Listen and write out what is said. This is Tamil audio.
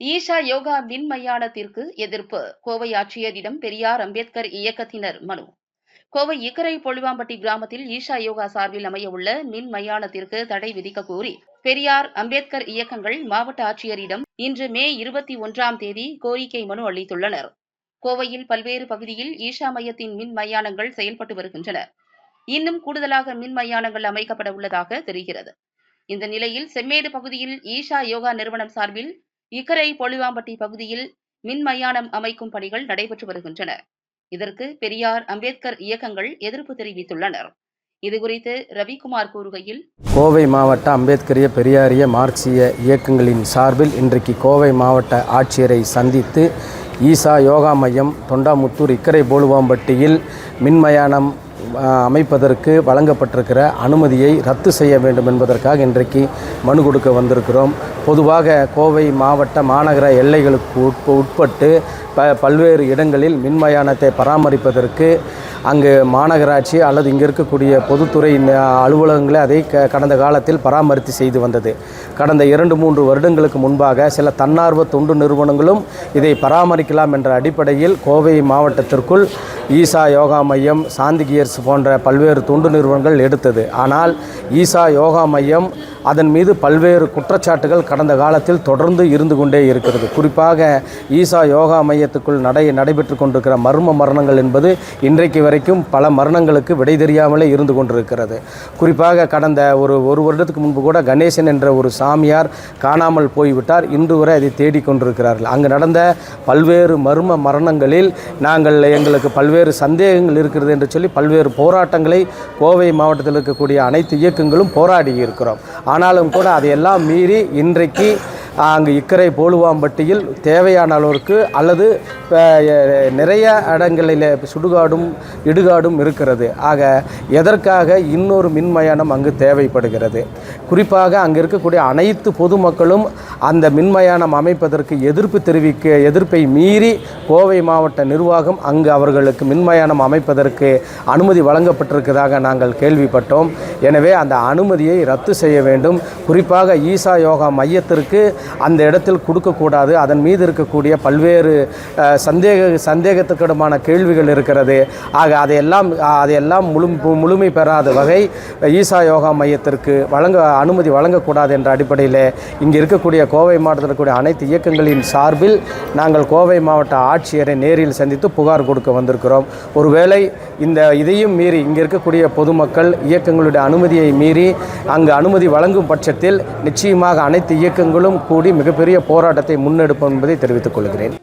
ஈஷா யோகா மின் மயானத்திற்கு எதிர்ப்பு. கோவை ஆட்சியரிடம் பெரியார் அம்பேத்கர் இயக்கத்தினர் மனு. கோவை இக்கரை பொழிவாம்பட்டி கிராமத்தில் ஈஷா யோகா சார்பில் அமையவுள்ள மின் மயானத்திற்கு தடை விதிக்க கோரி பெரியார் அம்பேத்கர் இயக்கங்கள் மாவட்ட ஆட்சியரிடம் இன்று மே இருபத்தி ஒன்றாம் தேதி கோரிக்கை மனு அளித்துள்ளனர். கோவையில் பல்வேறு பகுதியில் ஈஷா மையத்தின் மின் மயானங்கள் செயல்பட்டு வருகின்றன. இன்னும் கூடுதலாக மின் மயானங்கள் அமைக்கப்பட உள்ளதாக தெரிகிறது. இந்த நிலையில் செம்மேடு பகுதியில் ஈஷா யோகா நிறுவனம் சார்பில் இக்கரை பொலிவாம்பட்டி பகுதியில் மின் மயானம் அமைக்கும் பணிகள் நடைபெற்று வருகின்றன. இதற்கு பெரியார் அம்பேத்கர் இயக்கங்கள் எதிர்ப்பு தெரிவித்துள்ளனர். இதுகுறித்து ரவிக்குமார் கூறுகையில் கோவை மாவட்ட அம்பேத்கரிய பெரியாரிய மார்க்சிய இயக்கங்களின் சார்பில் இன்றைக்கு கோவை மாவட்ட ஆட்சியரை சந்தித்து ஈசா யோகா மையம் தொண்டாமுத்தூர் இக்கரை போலுவாம்பட்டியில் மின்மயானம் அமைப்பதற்கு வழங்கப்பட்டிருக்கிற அனுமதியை ரத்து செய்ய வேண்டும் என்பதற்காக இன்றைக்கு மனு கொடுக்க வந்திருக்கிறோம். பொதுவாக கோவை மாவட்ட மாநகர எல்லைகளுக்கு உட்பட்டு ப பல்வேறு இடங்களில் மின்மயானத்தை பராமரிப்பதற்கு அங்கு மாநகராட்சி அல்லது இங்கே இருக்கக்கூடிய பொதுத்துறை அலுவலகங்களை அலுவலகங்களே அதை க கடந்த காலத்தில் பராமரித்து செய்து வந்தது. கடந்த இரண்டு மூன்று வருடங்களுக்கு முன்பாக சில தன்னார்வ தொண்டு நிறுவனங்களும் இதை பராமரிக்கலாம் என்ற அடிப்படையில் கோவை மாவட்டத்திற்குள் ஈசா யோகா மையம் சாந்தி கியர்ஸ் போன்ற பல்வேறு தொண்டு நிறுவனங்கள் எடுத்தது. ஆனால் ஈசா யோகா மையம் அதன் மீது பல்வேறு குற்றச்சாட்டுகள் கடந்த காலத்தில் தொடர்ந்து இருந்து கொண்டே இருக்கிறது. குறிப்பாக ஈசா யோகா மையத்துக்குள் நடை நடைபெற்று கொண்டிருக்கிற மர்ம மரணங்கள் என்பது இன்றைக்கு வரைக்கும் பல மரணங்களுக்கு விடை தெரியாமலே இருந்து கொண்டிருக்கிறது. குறிப்பாக கடந்த ஒரு ஒரு வருடத்துக்கு முன்பு கூட கணேசன் என்ற ஒரு சாமியார் காணாமல் போய்விட்டார். இன்று வரை அதை தேடிக் கொண்டிருக்கிறார்கள். அங்கு நடந்த பல்வேறு மர்ம மரணங்களில் நாங்கள் எங்களுக்கு பல்வேறு சந்தேகங்கள் இருக்கிறது என்று சொல்லி பல்வேறு போராட்டங்களை கோவை மாவட்டத்தில் இருக்கக்கூடிய அனைத்து இயக்கங்களும் போராடி இருக்கிறோம் ஆனாலும் கூட அதையெல்லாம் மீறி இன்றைக்கு அங்கு இக்கரை போலுவாம்பட்டியில் தேவையான அளவிற்கு அல்லது நிறைய இடங்களில் சுடுகாடும் இடுகாடும் இருக்கிறது. ஆக எதற்காக இன்னொரு மின்மயானம் அங்கு தேவைப்படுகிறது? குறிப்பாக அங்கு இருக்கக்கூடிய அனைத்து பொதுமக்களும் அந்த மின்மயானம் அமைப்பதற்கு எதிர்ப்பு தெரிவிக்க எதிர்ப்பை மீறி கோவை மாவட்ட நிர்வாகம் அங்கு அவர்களுக்கு மின்மயானம் அமைப்பதற்கு அனுமதி வழங்கப்பட்டிருக்கிறதாக நாங்கள் கேள்விப்பட்டோம். எனவே அந்த அனுமதியை ரத்து செய்ய வேண்டும். குறிப்பாக ஈசா யோகா மையத்திற்கு அந்த இடத்தில் கொடுக்கக்கூடாது. அதன் மீது இருக்கக்கூடிய பல்வேறு சந்தேக சந்தேகத்துக்கிடமான கேள்விகள் இருக்கிறது. ஆக அதையெல்லாம் அதையெல்லாம் முழு முழுமை பெறாத வகை ஈசா யோகா மையத்திற்கு வழங்க அனுமதி வழங்கக்கூடாது என்ற அடிப்படையில் இங்கே இருக்கக்கூடிய கோவை மாவட்டத்தில் இருக்கக்கூடிய அனைத்து இயக்கங்களின் சார்பில் நாங்கள் கோவை மாவட்ட ஆட்சியரை நேரில் சந்தித்து புகார் கொடுக்க வந்திருக்கிறோம். ஒருவேளை இந்த இதையும் மீறி இங்கே இருக்கக்கூடிய பொதுமக்கள் இயக்கங்களுடைய அனுமதியை மீறி அங்கு அனுமதி வழங்கும் பட்சத்தில் நிச்சயமாக அனைத்து இயக்கங்களும் கூடி மிகப்பெரிய போராட்டத்தை முன்னெடுப்போம் என்பதை தெரிவித்துக் கொள்கிறேன்.